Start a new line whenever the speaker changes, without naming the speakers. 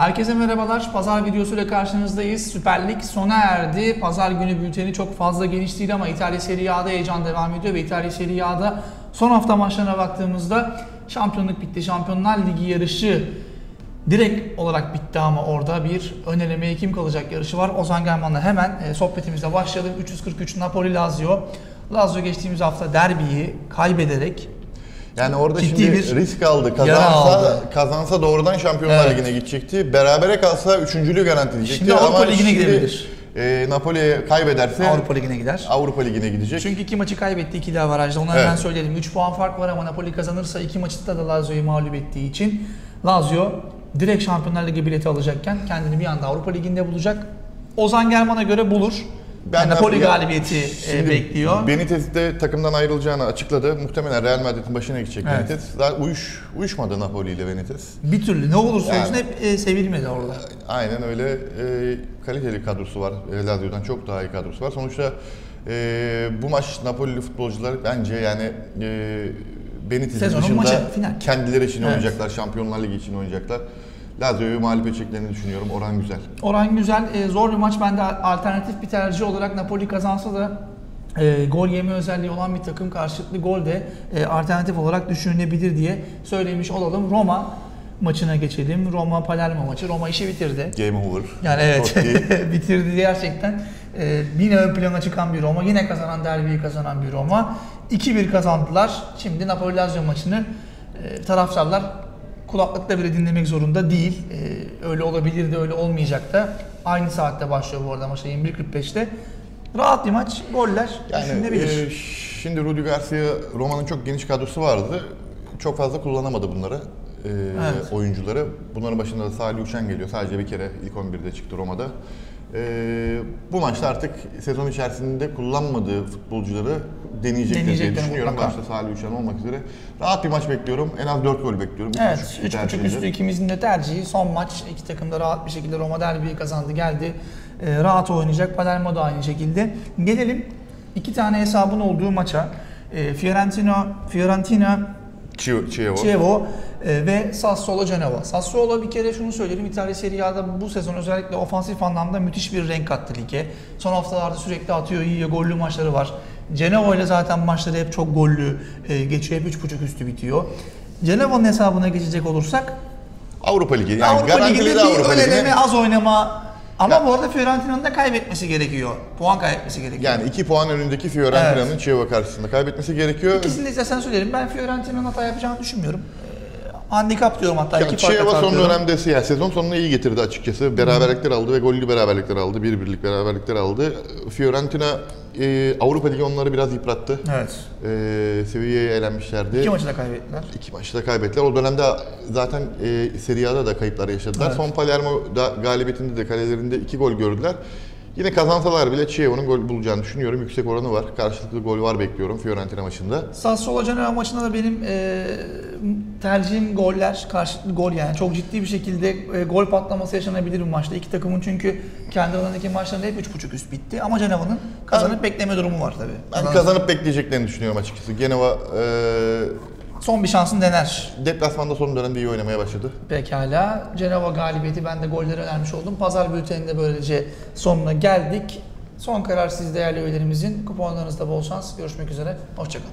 Herkese merhabalar. Pazar videosuyla karşınızdayız. Süper Lig sona erdi. Pazar günü bülteni çok fazla geniş değil ama İtalya Serie A'da heyecan devam ediyor ve İtalya Serie A'da son hafta maçlarına baktığımızda şampiyonluk bitti. Şampiyonlar Ligi yarışı direkt olarak bitti ama orada bir ön elemeye kim kalacak yarışı var. Ozan German'la hemen e, sohbetimize başlayalım. 343 Napoli Lazio. Lazio geçtiğimiz hafta derbiyi kaybederek
Yani orada
Ciddi
şimdi
bir
risk aldı. Kazansa
aldı.
kazansa doğrudan Şampiyonlar
Evet.
Ligi'ne gidecekti. Berabere kalsa üçüncülüğü garantileyecekti.
Şimdi Avrupa
Ama
Ligi'ne
şimdi,
gidebilir.
E, Napoli kaybederse
Avrupa Ligi'ne gider.
Avrupa Ligi'ne gidecek.
Çünkü iki maçı kaybetti ikili avarajda. Onu
Evet.
hemen söyleyelim. 3 puan fark var ama Napoli kazanırsa iki maçta da Lazio'yu mağlup ettiği için Lazio direkt Şampiyonlar Ligi bileti alacakken kendini bir anda Avrupa Ligi'nde bulacak. Ozan German'a göre bulur.
Ben
Yani Napoli galibiyeti e,
Şimdi
bekliyor.
Benitez de takımdan ayrılacağını açıkladı. Muhtemelen Real Madrid'in başına gidecek
Evet.
Benitez. Daha uyuş, uyuşmadı Napoli ile Benitez.
Bir türlü ne olursa olsun
Yani.
hep e, sevilmedi orada.
Aynen öyle e, kaliteli kadrosu var. E, Lazio'dan çok daha iyi kadrosu var. Sonuçta e, bu maç Napoli'li futbolcular bence yani e, Benitez'in dışında
maçı, final.
kendileri için
Evet.
oynayacaklar. Şampiyonlar Ligi için oynayacaklar. Lazio'yu mağlup edeceklerini düşünüyorum. Oran güzel.
Oran güzel. E, zor bir maç. Ben de alternatif bir tercih olarak Napoli kazansa da e, gol yeme özelliği olan bir takım karşılıklı gol de e, alternatif olarak düşünülebilir diye söylemiş olalım. Roma maçına geçelim. Roma Palermo maçı. Roma işi bitirdi.
Game over.
Yani evet bitirdi gerçekten. E, yine ön plana çıkan bir Roma. Yine kazanan derbiyi kazanan bir Roma. 2-1 kazandılar. Şimdi Napoli Lazio maçını e, taraftarlar kulaklıkla bile dinlemek zorunda değil. E, öyle olabilir de öyle olmayacak da. Aynı saatte başlıyor bu arada maçta 21.45'te. Rahat bir maç. Goller
Yani
düşünülebilir.
e, şimdi Rudi Garcia Roma'nın çok geniş kadrosu vardı. Çok fazla kullanamadı bunları. e,
Evet.
oyuncuları. Bunların başında da Salih Uçan geliyor. Sadece bir kere ilk 11'de çıktı Roma'da. E, bu maçta artık sezon içerisinde kullanmadığı futbolcuları deneyecekler diye
Deneyecekler
düşünüyorum.
mutlaka.
Başta Salih Uçan olmak üzere. Rahat bir maç bekliyorum. En az 4 gol bekliyorum.
Evet,
buçuk
3.5
tercihinde.
üstü ikimizin de tercihi. Son maç iki takım da rahat bir şekilde Roma derbiyi kazandı geldi. Ee, rahat oynayacak. Palermo da aynı şekilde. Gelelim iki tane hesabın olduğu maça. Ee, Fiorentina, Fiorentina
Chievo.
E, ve Sassuolo Genova. Sassuolo bir kere şunu söyleyelim İtalya Serie A'da bu sezon özellikle ofansif anlamda müthiş bir renk kattı lige. Son haftalarda sürekli atıyor, yiyor, gollü maçları var. Genova ile zaten maçları hep çok gollü e, geçiyor, hep 3.5 üstü bitiyor. Genova'nın hesabına geçecek olursak
Avrupa Ligi. Yani
Avrupa Ligi'nde
de
bir
Avrupa Ligi'ne.
az oynama ama
Ya-
bu arada Fiorentina'nın da kaybetmesi gerekiyor. Puan kaybetmesi gerekiyor.
Yani 2 puan önündeki Fiorentina'nın
Evet.
Chievo karşısında kaybetmesi gerekiyor.
İkisini de istersen söyleyelim. Ben Fiorentina'nın hata yapacağını düşünmüyorum. Ee, handikap diyorum hatta.
Ya
iki fark
Chievo
atar
son
diyorum.
dönemde ya sezon sonunu iyi getirdi açıkçası. Beraberlikler aldı ve gollü beraberlikler aldı. Bir birlik beraberlikler aldı. Fiorentina e, Avrupa Ligi onları biraz yıprattı.
Evet.
E, Sevilla'ya elenmişlerdi.
İki maçı da kaybettiler.
İki maçı da kaybettiler. O dönemde zaten e, Serie A'da da kayıplar yaşadılar.
Evet.
Son Palermo'da galibiyetinde de kalelerinde iki gol gördüler. Yine kazansalar bile Chievo'nun gol bulacağını düşünüyorum. Yüksek oranı var. Karşılıklı gol var bekliyorum Fiorentina maçında.
Sassuolo Genoa maçında da benim e, tercihim goller, karşılıklı gol yani. Çok ciddi bir şekilde e, gol patlaması yaşanabilir bu maçta. İki takımın çünkü kendi alanındaki maçlarında hep 3.5 üst bitti. Ama Genova'nın kazanıp bekleme durumu var tabii.
Ben
Kazanırsa-
kazanıp bekleyeceklerini düşünüyorum açıkçası. Genova e,
Son bir şansın dener.
deplasmanda son dönemde iyi oynamaya başladı.
Pekala. Cenova galibiyeti ben de golleri önermiş oldum. Pazar bülteninde böylece sonuna geldik. Son karar siz değerli üyelerimizin. Kuponlarınızda bol şans. Görüşmek üzere. Hoşçakalın.